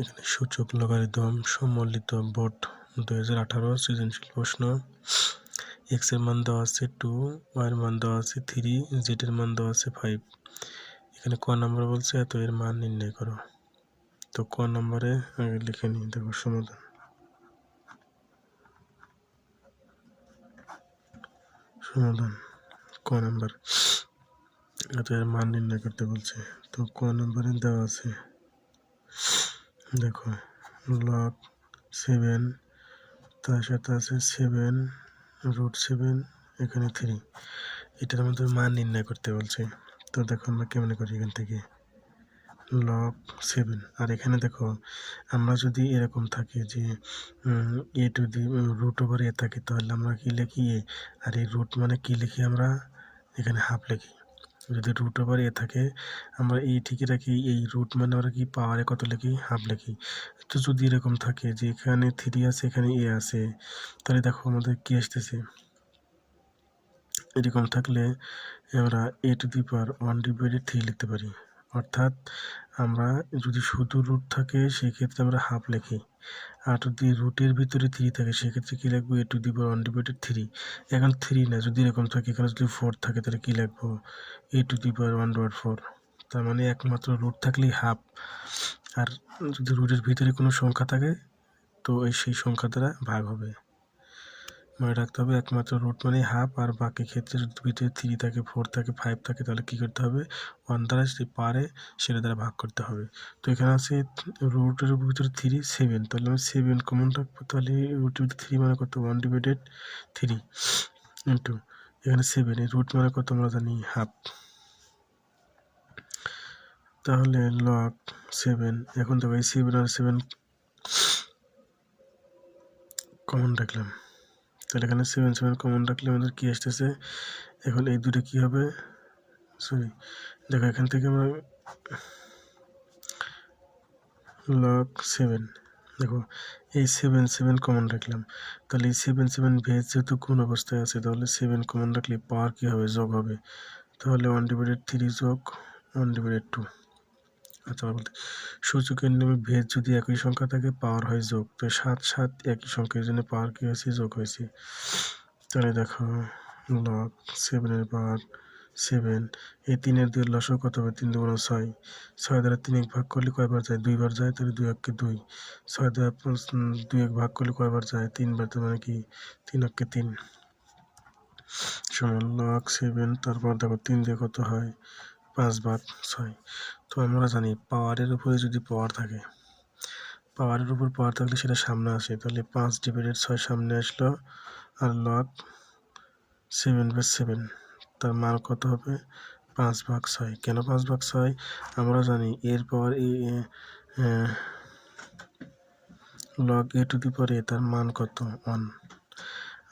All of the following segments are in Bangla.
এখানে সূচক লগারিদম সম্মিলিত বোর্ড দু হাজার আঠারো সৃজনশীল প্রশ্ন। এক্সের মান দেওয়া আছে টু ওয়াই এর মান দেওয়া আছে থ্রি জেড এর মান দেওয়া আছে ফাইভ এখানে ক নম্বর বলছে, এত এর মান নির্ণয় করো। তো ক নম্বরে আগে লিখে নিই, দেখো সমাধান। সমাধান, ক নম্বর। এত এর মান নির্ণয় করতে বলছে। তো ক নম্বরে দেওয়া আছে দেখো, লগ সেভেন, তার সাথে আছে সেভেন, রুট সেভেন, এখানে থ্রি এটার আমাদের মান নির্ণয় করতে বলছে। তো দেখো আমরা কেমন করি এখান থেকে? Log seven. আর এখানে দেখো, আমরা যদি এরকম থাকে যে a to the root over a থাকে, তাহলে আমরা কি লিখি এ? আর এই রুট মানে কি লিখি আমরা? এখানে হাফ লিখি। যদি রুট ওভার এ থাকে, আমরা এই ঠিকই রাখি, এই রুট মানে আমরা কি পাওয়ারে কত লিখি? হাফ লিখি। তো যদি এরকম থাকে যে এখানে থ্রি আছে, এখানে এ আছে, তাহলে দেখো আমাদের কি আসতেছে? এরকম থাকলে আমরা a to the power one divided three লিখতে পারি। অর্থাৎ আমরা যদি শুধু রুট থাকে, সেক্ষেত্রে আমরা হাফ লিখি। আর যদি রুটের ভিতরে থ্রি থাকে, সেক্ষেত্রে কী লিখব? A to the power one divided three এখন থ্রি না, যদি এরকম থাকে, এখানে যদি ফোর থাকে, তাহলে কী লিখব? A to the power one divide four তার মানে একমাত্র রুট থাকলেই হাফ আর যদি রুটের ভিতরে কোনো সংখ্যা থাকে, তো এই সেই সংখ্যা দ্বারা ভাগ হবে। মনে রাখতে হবে একমাত্র রুট মানে হাফ আর বাকি ক্ষেত্রে ভিতরে থ্রি থাকে ফোর থাকে ফাইভ থাকে, তাহলে কী করতে হবে? ওয়ান দ্বারা যদি পারে, সেটা দ্বারা ভাগ করতে হবে। তো এখানে আছে রুটের ভিতরে থ্রি সেভেন তাহলে আমি সেভেন কমন রাখব, তাহলে রুটের ভিতরে থ্রি মানে কত? ওয়ান ডিভাইডেড থ্রি ইন্টু এখানে সেভেন এই রুট মানে কত আমরা জানি? হাফ তাহলে লক সেভেন এখন দেখো এই সেভেন আর সেভেন কমন রাখলাম। তাহলে এখানে সেভেন সেভেন কমন রাখলে আমাদের কী আসতেছে? এখন এই দুটো কী হবে? সরি দেখো এখান থেকে আমরা লক সেভেন দেখো এই সেভেন সেভেন কমন রাখলাম। তাহলে এই সেভেন সেভেন ভেজ যেহেতু কোন অবস্থায় আছে, তাহলে সেভেন কমন রাখলে পাওয়ার কী হবে? যোগ হবে। তাহলে ওয়ান ডিভাইডেড থ্রি যোগ ওয়ান ডিভাইডেড টু আচ্ছা বলতে সূচকের নিয়মে ভেদ যদি একই সংখ্যা থাকে, পাওয়ার হয় যোগ। তো সাত সাত একই সংখ্যার জন্য পাওয়ার কী হয়েছে? যোগ হয়েছে। তাহলে দেখো লক সেভেনের পাওয়ার সেভেন এই তিনের দুই লসও কত হবে? তিন দুগুণ ছয়। ছয় দ্বারা তিন এক ভাগ করলে কয়বার যায়? দুইবার যায়, তাহলে দুই এককে দুই। ছয় দ্বারা দুই এক ভাগ করলে কয়বার যায়? তিনবার তো মানে কি? তিন এককে তিন। সমান লগ সেভেন তারপর দেখো তিন দিয়ে কত হয়? পাঁচ ভাগ ছয় তো আমরা জানি পাওয়ারের উপরে যদি পাওয়ার থাকে, পাওয়ারের উপর পাওয়ার থাকলে সেটা সামনে আসে, তাহলে পাঁচ ডিভাইডেড ছয় সামনে আসলো আর লক সেভেন বাই সেভেন তার মান কত হবে? পাঁচ ভাগ ছয়, কেন পাঁচ ভাগ ছয়? আমরা জানি এর পাওয়ার এ লগ এ টু দি পাওয়ার এ তার মান কত? ওয়ান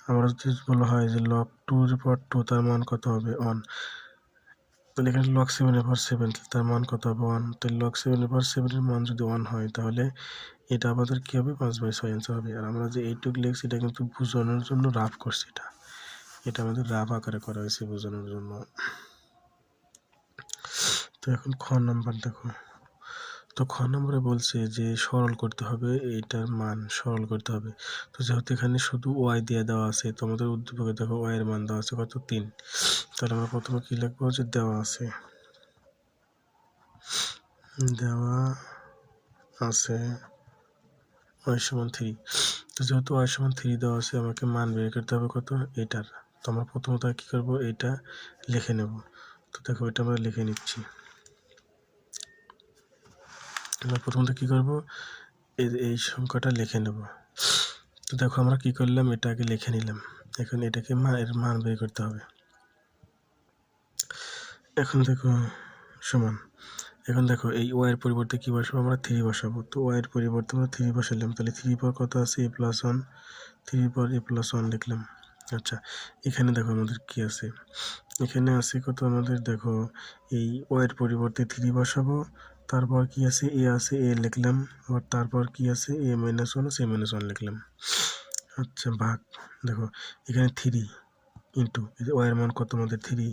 আমরা যদি বলা হয় যে লগ টু এর পাওয়ার টু তার মান কত হবে? ওয়ান তাহলে এখানে লক সেভেনের পর সেভেন তার মান কত হবে ওয়ান তাহলে লক সেভেনের পর সেভেনের মান যদি ওয়ান হয়, তাহলে এটা আমাদের কী হবে? পাঁচ বাই ছয় অ্যান্সার হবে। আর আমরা যে এইটুক লিখছি, এটা কিন্তু বোঝানোর জন্য রাফ করছি এটা। এটা আমাদের রাফ আকারে করা হয়েছে বোঝানোর জন্য। তো এখন খ নাম্বার দেখো। তো খ নম্বরে বলছে যে সরল করতে হবে, এইটার মান সরল করতে হবে। তো যেহেতু এখানে শুধু ওয়াই দিয়ে দেওয়া আছে, তো আমাদের উদ্দীপকে দেখো ওয়াই এর মান দেওয়া আছে কত? তিন। তাহলে আমরা প্রথমে কী লিখব? যে দেওয়া আছে। দেওয়া আছে ওয়াই সমান থ্রি তো যেহেতু ওয়াই সমান থ্রি দেওয়া আছে, আমাকে মান বের করতে হবে কত? এটার। তো আমরা প্রথমত কী করব? এটা লিখে নেব। তো দেখো, এটা আমরা লিখে নিচ্ছি। আমরা প্রথমত কী করব? এই সংখ্যাটা লিখে নেব। তো দেখো, আমরা কী করলাম? এটা আগে লিখে নিলাম। এখন এটাকে মা, এর মান বের করতে হবে। এখন দেখো, সমান। এখন দেখো, এই ওয়াইয়ের পরিবর্তে কী বসাবো? আমরা থ্রি বসাবো। তো ওয়াইয়ের পরিবর্তে আমরা থ্রি বসালাম তাহলে থ্রি পর কত আছে? এ প্লাস ওয়ান থ্রি পর এ প্লাস ওয়ান লিখলাম। আচ্ছা এখানে দেখো আমাদের কি আছে? এখানে আছে কত আমাদের? দেখো, এই ওয়াইয়ের পরিবর্তে থ্রি বসাবো। তারপর কি আছে? এ আছে এ লিখলাম। আবার তারপর কি আছে? এ মাইনাস ওয়ান আছে এ মাইনাস ওয়ান লিখলাম। আচ্ছা ভাগ। দেখো, এখানে থ্রি ইন্টু ওয়াইয়ের মান কত আমাদের? থ্রি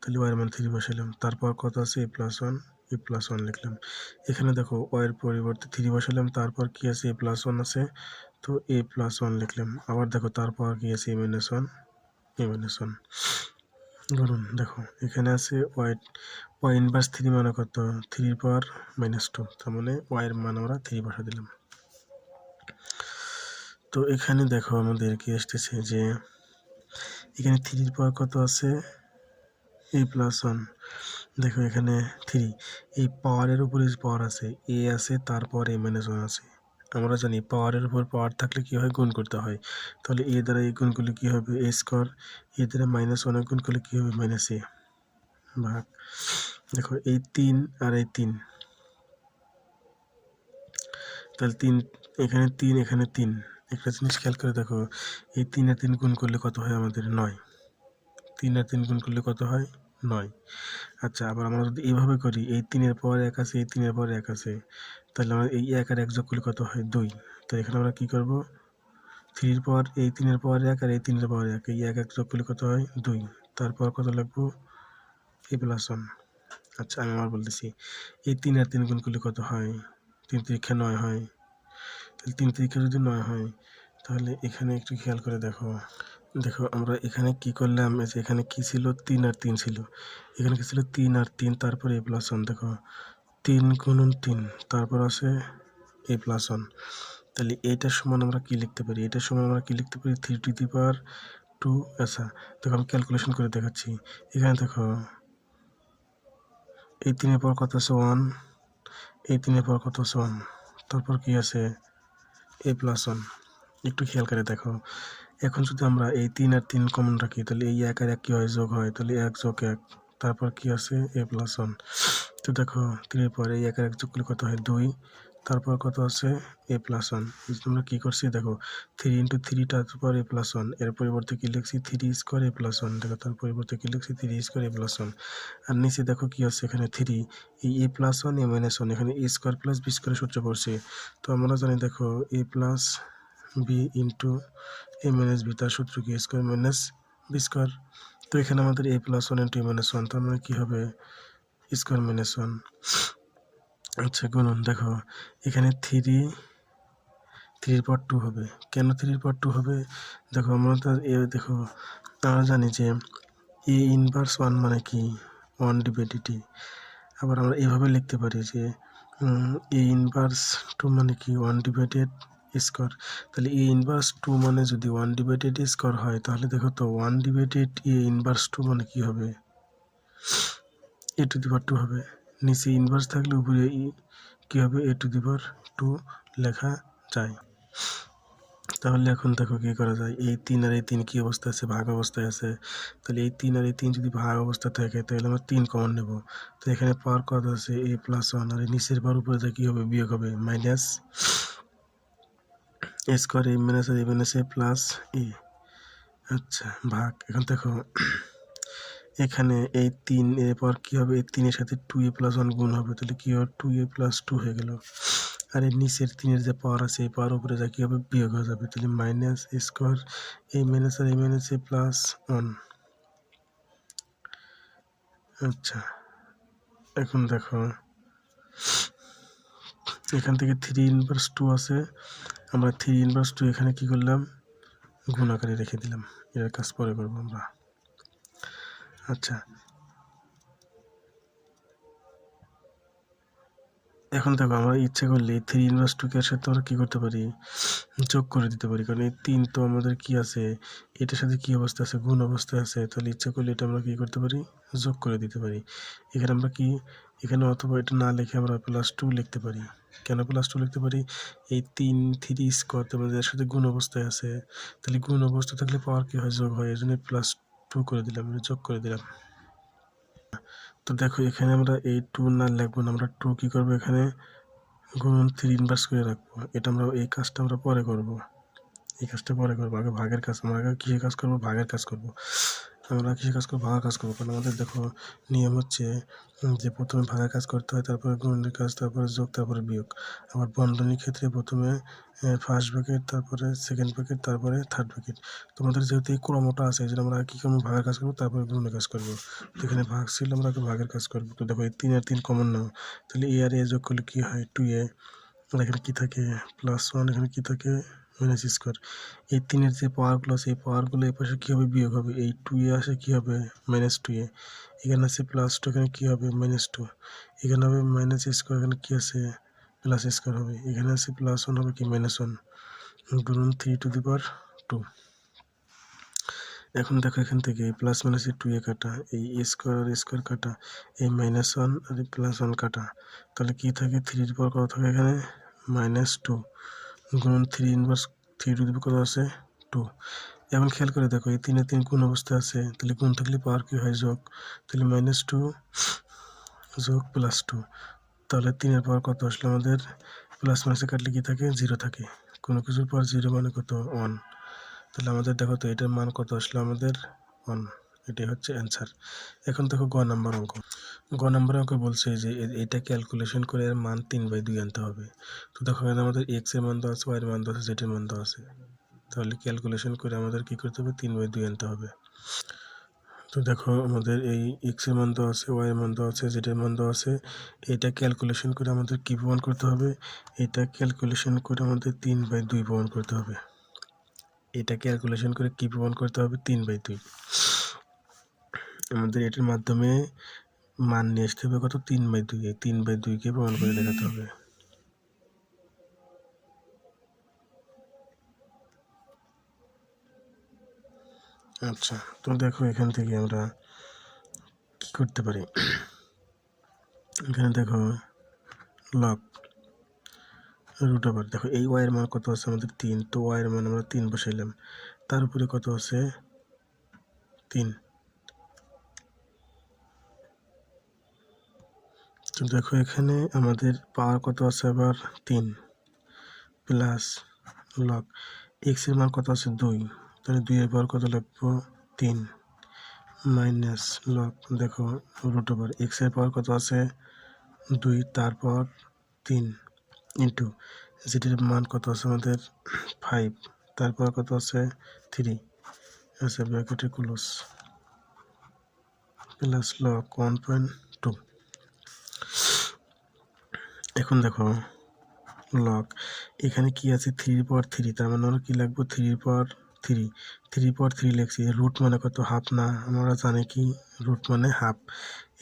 তাহলে ওয়াইয়ের মান থ্রি বসালাম তারপর কত আছে? A plus one a plus one লিখলাম। এখানে দেখো ওয়ের পরিবর্তে থ্রি বসালাম তারপর কি আছে? এ প্লাস ওয়ান আছে। তো এ প্লাস ওয়ান লিখলাম। আবার দেখো, তারপর কি আছে? A minus one a minus one ধরুন, দেখো, এখানে আছে ওয়াই ওয়াই ইনভার্স থ্রি মানে কত? থ্রির পাওয়ার মাইনাস টু তার মানে ওয়াইয়ের মান আমরা থ্রি বসা দিলাম। তো এখানে দেখো আমাদের কি আসতেছে যে, এখানে থ্রির পাওয়ার কত আছে? এ প্লাস ওয়ান দেখো এখানে থ্রি এই পাওয়ারের উপরে পাওয়ার আছে এ আছে, তারপর এ মাইনাস ওয়ান আছে। আমরা জানি পাওয়ারের উপর পাওয়ার থাকলে কী হয়? গুণ করতে হয়। তাহলে এ দ্বারা এই গুণ করলে কী হবে? এ স্কোয়ার এ দ্বারা মাইনাস ওয়ান গুণ করলে কী হবে? মাইনাস এ ভাগ। দেখো এই তিন আর এই তিন। তাহলে তিন, এখানে তিন এখানে তিন। একটা জিনিস খেয়াল করে দেখো, এই তিন আর তিন গুণ করলে কত হয়? আমাদের নয়। তিন আর তিন গুণ করলে কত হয়? নয়। আচ্ছা আবার আমরা যদি এইভাবে করি, এই তিনের পর এক আছে, এই তিনের পর এক আছে, তাহলে আমরা এই এক আর এক যোগ করলে কত হয়? দুই। তো এখানে আমরা কি করব? থ্রির পর এই তিনের পর এক আর এই তিনের পর এক, এই এক এক যোগ করলে কত হয়? দুই। তারপর কত লাগবো? এ প্লাস ওয়ান আচ্ছা আমি আবার বলতেছি, এই তিন আর তিন গুণ করলে কত হয়? তিন তিরিক্ষা নয় হয়। তাহলে তিন তিরিক্ষা যদি নয় হয়, তাহলে এখানে একটু খেয়াল করে দেখো। দেখো আমরা এখানে কি করলাম? যে এখানে কি ছিল? তিন আর তিন ছিল। এখানে কি ছিল? তিন আর তিন, তারপরে এ প্লাস ওয়ান দেখো। তিন গুণন তিন, তারপর আছে এ প্লাস ওয়ান তাহলে এইটার সমান আমরা কি লিখতে পারি? এটার সমান আমরা কি লিখতে পারি? Three to the power two আচ্ছা। দেখো, আমি ক্যালকুলেশন করে দেখাচ্ছি। এখানে দেখো, এই তিনের পর কত আছে? ওয়ান এই তিনের পর কত আছে? ওয়ান তারপর কি আছে? এ প্লাস ওয়ান একটু খেয়াল করে দেখো। এখন যদি আমরা এই তিন আর তিন কমন রাখি, তাহলে এই এক আর এক কী হয়? যোগ হয়। তাহলে এক যোগ এক। তারপর কি আছে? এ প্লাস ওয়ান তো দেখো তিনের পর এই এক আর এক যোগ করলে কত হয়? দুই। তারপর কত আছে? এ প্লাস ওয়ান আমরা কী করছি? দেখো থ্রি ইন্টু থ্রি তারপর এ প্লাস ওয়ানের পরিবর্তে কী লিখছি? Three square a plus one দেখো, তার পরিবর্তে কী লিখছি? Three square a plus one আর নিচে দেখো কী আছে? এখানে থ্রি এই a plus one a minus one এখানে a square plus b square সূত্র পড়ছে। তো আমরা জানি, দেখো a plus b into a minus b তার সূত্র কি? স্কোয়ার মাইনাস বি স্কোয়ার তো এখানে আমাদের a plus one into a minus one তার মানে কী হবে? স্কোয়ার মাইনাস ওয়ান আচ্ছা গুণন দেখো, এখানে থ্রি থ্রির পর টু হবে। কেন থ্রির পর টু হবে? দেখো, আমরা তো এ, দেখো, আমরা জানি যে এ ইনভার্স ওয়ান মানে কি? ওয়ান ডিভাইডেড আবার আমরা এভাবে লিখতে পারি যে এ ইনভার্স টু মানে কি? ওয়ান ডিভাইডেড স্কোয়ার তাহলে এ ইনভার্স টু মানে যদি ওয়ান ডিভাইডেড স্কোয়ার হয়, তাহলে দেখো তো one divided a inverse two মানে কি হবে? এ টু দি টু হবে। নিচে ইনভার্স থাকলে উপরে কী হবে? এ টু দি পাওয়ার টু লেখা যায়। তাহলে এখন দেখো কী করা যায়? এই তিন আর এই তিন কী অবস্থা আছে? ভাগ অবস্থায় আছে। তাহলে এই তিন আর এই তিন যদি ভাগ অবস্থা থাকে, তাহলে আমরা তিন কমন নেব। তো এখানে পাওয়ার কত আছে এ প্লাস ওয়ান আর নিচের পাওয়ার উপরে যা কী হবে? বিয়োগ হবে minus a square a minus a minus a plus a আচ্ছা ভাগ। এখন দেখো, এখানে এই তিন এর পর কী হবে? এই তিনের সাথে টু এ প্লাস ওয়ান গুণ হবে। তাহলে কী হবে? টু এ প্লাস টু হয়ে গেল। আর এই নিচের তিনের যে পাওয়ার আছে, এই পাওয়ার উপরে যা কী হবে? বিয়োগ হয়ে যাবে। তাহলে minus a square a minus আর এই মাইনাস এ প্লাস ওয়ান আচ্ছা এখন দেখো, এখান থেকে থ্রি ইনভার্স টু আছে। আমরা থ্রি ইনভার্স টু এখানে কি করলাম? গুণ আকারে রেখে দিলাম। এর কাজ পরে করব আমরা। আচ্ছা। এখন দেখো, আমরা ইচ্ছে করলে থ্রি ইনভার্স টুকে এর সাথে আমরা কী করতে পারি? যোগ করে দিতে পারি। কারণ এই তিন তো আমাদের কি আছে? এটার সাথে কি অবস্থা আছে? গুণ অবস্থায় আছে। তাহলে ইচ্ছা করলে এটা আমরা কী করতে পারি? যোগ করে দিতে পারি। এখানে আমরা কি এখানে অথবা এটা না লিখে আমরা প্লাস টু লিখতে পারি। কেন প্লাস টু লিখতে পারি? এই তিন থ্রি স্কোয়ার তোমাদের এর সাথে গুণ অবস্থায় আছে। তাহলে গুণ অবস্থা থাকলে পাওয়ার কী হয়? যোগ হয়। এই জন্য প্লাস টু করে দিলাম যোগ করে দিলাম। তো দেখো, এখানে আমরা এই টু না লিখব না, আমরা টু কী করব এখানে? গুণ থ্রি ইনভার্স করে রাখব। এটা আমরা এই কাজটা আমরা পরে করব। এই কাজটা পরে করব। আগে ভাগের কাজ, আমরা আগে কী কাজ করব? ভাগের কাজ করব। আমরা কিসে কাজ করব ভাঙা কাজ করব। কারণ আমাদের দেখো, নিয়ম হচ্ছে যে প্রথমে ভাঙা কাজ করতে হয়, তারপরে গুণনের কাজ, তারপরে যোগ, তারপরে বিয়োগ। আবার বন্ধনীর ক্ষেত্রে প্রথমে ফার্স্ট ব্র্যাকেট তারপরে সেকেন্ড ব্র্যাকেট তারপরে থার্ড ব্র্যাকেট তোমাদের যেহেতু এই ক্রমটা আছে জন্য আমরা কী করব? ভাগের কাজ করব, তারপরে গুণনের কাজ করব। এখানে ভাগ ছিল, আমরা ভাগের কাজ করব। তো দেখো, এই তিন আর তিন কমন নাও। তাহলে এ আর এ যোগ করলে কী হয়? টু এ এখানে কী থাকে? প্লাস ওয়ান এখানে কী থাকে? মাইনাস স্কোয়ার এই তিনের যে পাওয়ারগুলো আছে এই পাওয়ারগুলো এই পাশে কী হবে বিয়োগ হবে? এই টু এ আসে কী হবে মাইনাস টু এ। এখানে আছে প্লাস টু এখানে কী হবে? মাইনাস টু এখানে হবে মাইনাস স্কোয়ার এখানে কী আছে প্লাস স্কোয়ার হবে। এখানে আছে প্লাস ওয়ান হবে কি? মাইনাস ওয়ান ধরুন three to the power two এখন দেখো এখান থেকে প্লাস মাইনাসের টু এ কাটা, এই স্কোয়ার আর স্কোয়ার কাটা, এই মাইনাস ওয়ান আর প্লাস ওয়ান কাটা। তাহলে কী থাকে? থ্রির পর কত থাকে এখানে? মাইনাস টু গুণন থ্রি ইনভার্স থ্রি টু কত আছে? টু এখন খেয়াল করে দেখো, এই তিনে তিন কোন অবস্থায় আছে? তাহলে গুণ থাকলে পাওয়ার কি হয়? যোগ। তাহলে মাইনাস টু যোগ প্লাস টু তাহলে তিনের পর কত আসলে আমাদের? প্লাস মাইনাসে কাটলে কি থাকে? জিরো থাকে। কোনো কিছুর পর জিরো মানে কত? ওয়ান তাহলে আমাদের দেখো তো, এটার মান কত আসলে আমাদের? ওয়ান এটাই হচ্ছে অ্যান্সার এখন দেখো গ নাম্বার অঙ্ক। গ নম্বরে আমাকে বলছে যে এটা ক্যালকুলেশন করে এর মান তিন বাই দুই আনতে হবে। তো দেখো এখানে আমাদের এক্সের মান দেওয়া আছে ওয়াই এর মান দেওয়া আছে জেড এর মান দেওয়া আছে। তাহলে ক্যালকুলেশন করে আমাদের কি করতে হবে? তিন বাই দুই আনতে হবে। তো দেখো আমাদের এই এক্সের মান দেওয়া আছে ওয়াই এর মান দেওয়া আছে জেড এর মান দেওয়া আছে। এটা ক্যালকুলেশন করে আমাদের কি প্রমাণ করতে হবে? এটা ক্যালকুলেশন করে আমাদের তিন বাই দুই প্রমাণ করতে হবে। এটা ক্যালকুলেশন করে কি প্রমাণ করতে হবে? তিন বাই দুই। আমাদের এটার মাধ্যমে মান নিয়ে আসতে হবে কত? তিন বাই দুই এই তিন বাই দুইকে প্রমাণ করে দেখাতে হবে। আচ্ছা তো দেখো এখান থেকে আমরা কি করতে পারি? এখানে দেখো লক রুট ওভার দেখো এই ওয়াইয়ের মান কত আছে আমাদের তিন, তো ওয়াইয়ের মান আমরা তিন বসাইলাম। তার উপরে কত আছে? তিন। তো দেখো এখানে আমাদের পাওয়ার কত আছে আবার? তিন প্লাস লক এক্সের মান কত আছে? দুই। তাহলে দুইয়ের পাওয়ার কত লাগবো? তিন মাইনাস লক দেখো রুট ওভার এক্সের পাওয়ার কত আছে? দুই। তারপর তিন ইন্টু যেটির মান কত আছে আমাদের? ফাইভ তারপর কত আছে? থ্রি আচ্ছা ব্র্যাকেটে close plus log one point two এখন দেখো। লক। এখানে কি আছে? থ্রির পর থ্রি তার মানে আমরা কি লাগবো? থ্রির পর থ্রি থ্রি পর থ্রি লিখছি। রুট মানে কত? হাফ না? আমরা জানি কি? রুট মানে হাফ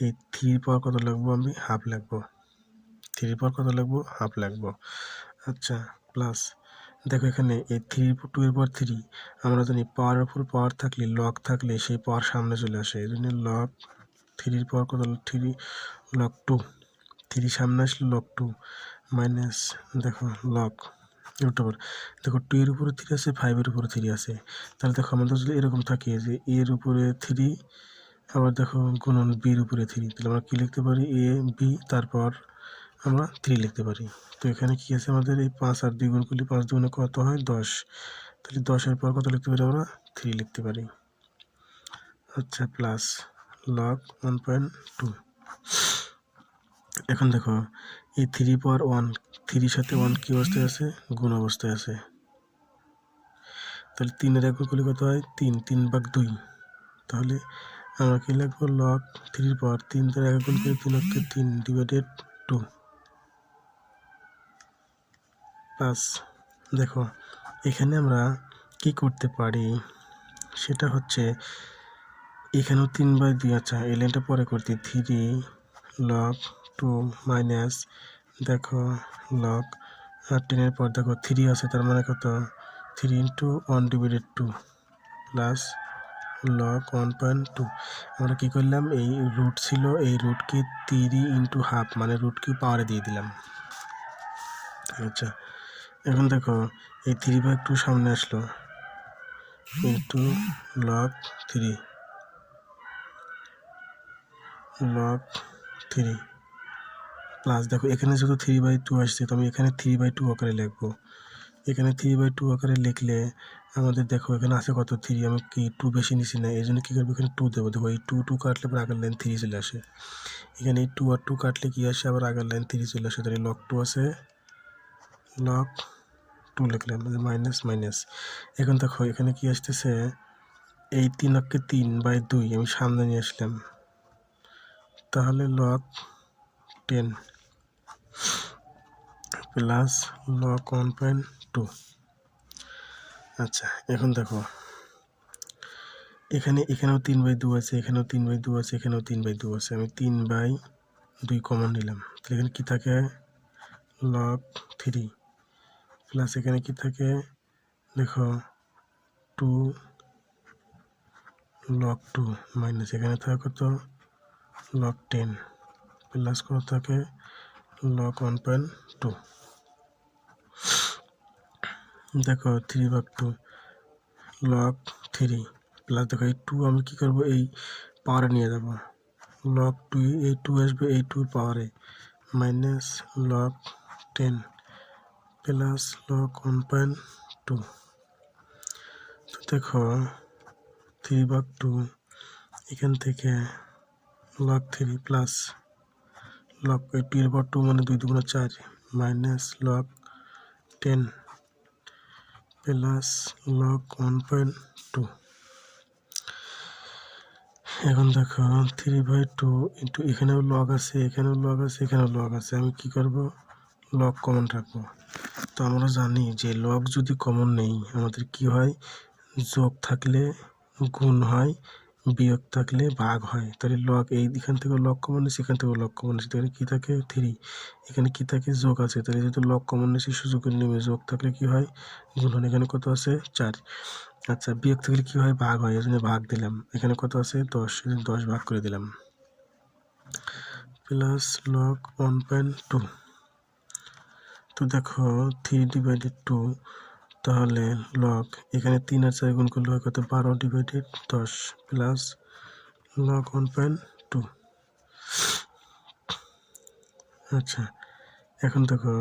এই থ্রির পর কত লাগবো আমি? হাফ লাগবো। থ্রির পর কত লাগবো? হাফ লাগবো। আচ্ছা প্লাস দেখো এখানে এই থ্রি টু এর পর থ্রি আমরা জানি পাওয়ার উপর পাওয়ার থাকলে লক থাকলে সেই পাওয়ার সামনে চলে আসে। এই জন্য লক থ্রির পর কত? থ্রি লক টু থ্রি সামনে আসলে লক টু মাইনাস দেখো লক রুট দেখো টু এর উপরে থ্রি আছে ফাইভের উপরে থ্রি আছে। তাহলে দেখো, আমাদের যদি এরকম থাকে যে এর উপরে থ্রি আবার দেখো, গুণন বির উপরে থ্রি তাহলে আমরা কী লিখতে পারি? এ বি তারপর আমরা থ্রি লিখতে পারি। তো এখানে কি আছে আমাদের? এই পাঁচ আর দুই গুণ পাঁচ দুগুণে কত হয়? দশ। তাহলে দশের পর কত লিখতে পারি আমরা? থ্রি লিখতে পারি। আচ্ছা plus log one point two এখন দেখো, এই থ্রি পাওয়ার ওয়ান থ্রির সাথে ওয়ান কী অবস্থায় আছে? গুণ অবস্থায় আছে। তাহলে তিনের এক করলে কত হয়? তিন তিন ভাগ দুই। তাহলে আমরা কি লিখব? লক থ্রির পাওয়ার তিন তার এক গুণ করে তিন হচ্ছে তিন ডিভাইডেড টু প্লাস দেখো, এখানে আমরা কি করতে পারি? সেটা হচ্ছে, এখানেও তিন বাই দুই আচ্ছা এলেনটা পরে করতে থ্রি লগ টু মাইনাস দেখো লগ আর টেনের পর দেখো থ্রি আছে, তার মানে কত? Three into one divided two plus log one point two আমরা কী করলাম? এই রুট ছিল, এই রুটকে থ্রি ইন্টু হাফ মানে রুটকে পাওয়ারে দিয়ে দিলাম। আচ্ছা এখন দেখো, এই থ্রি বাই টু সামনে আসলো। Into log three log three plus দেখো, এখানে শুধু থ্রি বাই টু আসছে, তো আমি এখানে থ্রি বাই টু আকারে লিখব। এখানে থ্রি বাই টু আকারে লিখলে আমাদের দেখো, এখানে আছে কত থ্রি আমি কি টু বেশি নিছি না, এই জন্য কী করব? এখানে টু দেবো। দেখো, এই টু টু কাটলে পরে আগের লাইন থ্রি চলে আসে। এখানে এই টু আর টু কাটলে কি আসে? আবার আগের লাইন থ্রি চলে আসে। তাহলে লক টু আছে। লক টু লিখলাম মাইনাস মাইনাস এখন দেখো, এখানে কি আসতেছে? এই তিন অক্ষে তিন বাই দুই, আমি সামনে নিয়ে আসলাম। তাহলে log ten plus log one point two আচ্ছা এখন দেখো। এখানে, এখানেও তিন বাই দু আছে, এখানেও তিন বাই দু আছে, এখানেও তিন বাই দু আছে। আমি তিন বাই দুই কমন নিলাম। তাহলে এখানে কী থাকে? লক থ্রি প্লাস এখানে কি থাকে? দেখো টু লক টু মাইনাস এখানে থাকে কত লক টেন প্লাস কত থাকে লক ওয়ান পয়েন্ট টু দেখো থ্রি ভাগ টু লক থ্রি প্লাস দেখো এই টু আমি কী করব? এই পাওয়ারে নিয়ে যাব। লক টু এই টু আসবে, এই টুর পাওয়ারে minus log ten plus log one point two তো দেখো থ্রি ভাগ টু এখান থেকে লক থ্রি প্লাস লক এই টু এর পর টু মানে দুই দুগুণ চার minus log ten plus log one point two এখন দেখো থ্রি বাই টু ইন্টু এখানেও লগ আছে, এখানেও লগ আছে, এখানেও লগ আছে। আমি কি করব? লগ কমন রাখব। তো আমরা জানি যে লগ যদি কমন নেই, আমাদের কি হয়? যোগ থাকলে গুণ হয় বিয়োগ থাকলে ভাগ হয়। তাহলে লগ এই এখান থেকে লগ কমন নিচ্ছি এখান থেকে লগ কমন নিচ্ছি তাহলে কী থাকে? থ্রি এখানে কী থাকে? যোগ আছে। তাহলে যেহেতু লগ কমন নিচ্ছি সুযোগের নেমে যোগ থাকলে কী হয়? গুণ হয় এখানে কত আছে? চার। আচ্ছা বিয়োগ থাকলে কী হয়? ভাগ হয়। এই জন্য ভাগ দিলাম। এখানে কত আছে? দশ। এই জন্য দশ ভাগ করে দিলাম। Plus log one point two তো দেখো থ্রি ডিভাইডেড টু তাহলে লগ এখানে তিন আর চার গুণ করলে কত? বারো ডিভাইডেড দশ plus log one point two আচ্ছা এখন দেখো,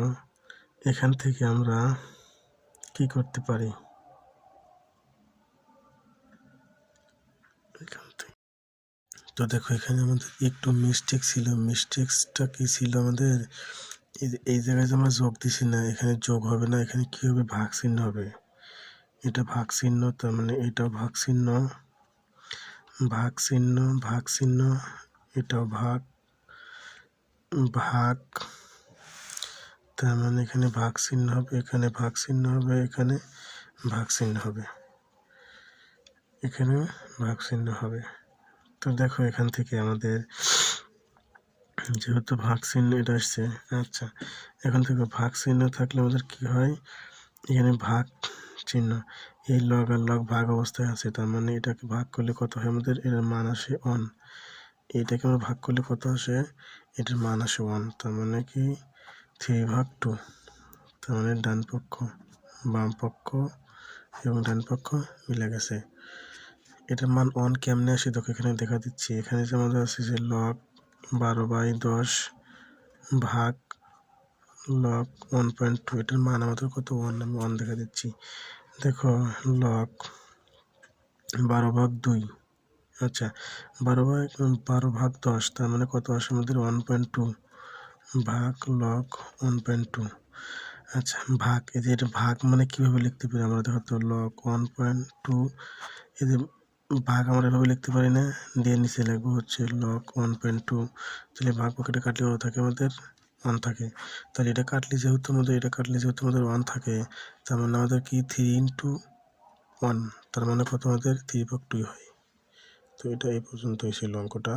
এখান থেকে আমরা কি করতে পারি? এখান থেকে। তো দেখো, এখানে আমাদের একটু মিস্টেক ছিল। মিস্টেক্সটা কি ছিল আমাদের? এই জায়গায় যে আমরা যোগ দিছি না, এখানে যোগ হবে না, এখানে কি হবে? ভাগ চিহ্ন হবে। এটা ভাগ চিহ্ন তার মানে এটাও ভাগ চিহ্ন ভাগ চিহ্ন ভাগ চিহ্ন এটাও ভাগ ভাগ। তার মানে এখানে ভাগ চিহ্ন হবে, এখানে ভাগ চিহ্ন হবে, এখানে ভাগ চিহ্ন হবে। এখানে ভাগ চিহ্ন হবে। তো দেখো এখান থেকে আমাদের যেহেতু ভাগ চিহ্ন এটা আসছে আচ্ছা। এখন থেকে ভাগ চিহ্ন থাকলে আমাদের কি হয়? এখানে ভাগ চিহ্ন। এই লগ আর লগ ভাগ অবস্থায় আছে, তার মানে এটাকে ভাগ করলে কত হয়? আমাদের এটার মান আসে অন এটাকে আমরা ভাগ করলে কত আসে? এটার মান আসে ওয়ান তার মানে কি? থ্রি ভাগ টু তার মানে ডান পক্ষ, বাম পক্ষ এবং ডান পক্ষ মিলে গেছে। এটার মান অন কেমনে আসে? তোকে এখানে দেখা দিচ্ছি। এখানে যে আমাদের আছে যে লগ বারো বাই দশ ভাগ লগ ওয়ান পয়েন্ট টু এটার মান আমাদের কত? ওয়ান আমি ওয়ান দেখা দিচ্ছি। দেখো লগ বারো ভাগ দুই আচ্ছা বারো ভাগ বারো ভাগ দশ, তার মানে কত আসে আমাদের? ওয়ান পয়েন্ট টু ভাগ লগ ওয়ান পয়েন্ট টু আচ্ছা ভাগ এটা ভাগ মানে কীভাবে লিখতে পারি আমরা? দেখো তো লগ ওয়ান পয়েন্ট টু যে ভাগ আমরা এভাবে লিখতে পারি না। দিয়ে নিচে লিখব হচ্ছে লক ওয়ান পয়েন্ট টু তাহলে ভাগ পকেটে কাটলে ও থাকে আমাদের ওয়ান থাকে। তাহলে এটা কাটলে যেহেতু আমাদের, এটা কাটলে যেহেতু আমাদের ওয়ান থাকে, তার মানে আমাদের কি থ্রি ইন্টু ওয়ান তার মানে কত আমাদের থ্রি ভাগ টু হয়। তো এটা এই পর্যন্তই ছিল অঙ্কটা